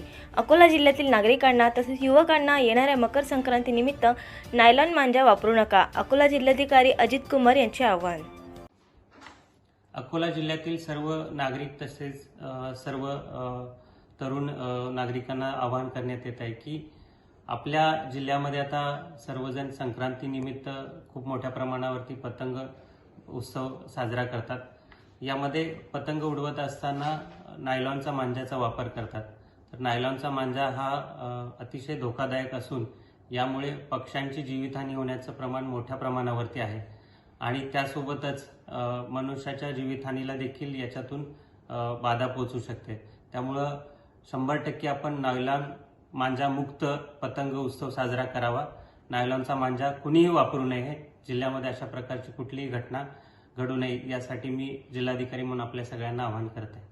करण्यासाठी अकोला जिल्ह्यातील नागरिकांना तसेच युवकांना येणाऱ्या मकर संक्रांतीनिमित्त नायलॉन मांजा वापरू नका अकोला जिल्हाधिकारी अजित कुमार यांचे आवाहन. अकोला जिल्ह्यातील सर्व नागरिक तसेच सर्व तरुण नागरिकांना आवाहन करण्यात येत आहे की आपल्या जिल्ह्यामध्ये आता सर्वजण संक्रांतीनिमित्त खूप मोठ्या प्रमाणावरती पतंग उत्सव साजरा करतात. यामध्ये पतंग उडवत असताना नायलॉनचा मांजाचा वापर करतात. तर नायलॉनचा मांजा हा अतिशय धोकादायक असून यामुळे पक्ष्यांची जीवितहानी होण्याचं प्रमाण मोठ्या प्रमाणावरती आहे. आणि त्यासोबतच मनुष्याच्या जीवितहानीला देखील याच्यातून बाधा पोचू शकते. त्यामुळं शंभर टक्के आपण नायलॉन मांजामुक्त पतंग उत्सव साजरा करावा. नायलॉनचा मांजा कुणीही वापरू नये. जिल्ह्यामध्ये अशा प्रकारची कुठलीही घटना घडू नये यासाठी मी जिल्हाधिकारी म्हणून आपल्या सगळ्यांना आवाहन करत. आहे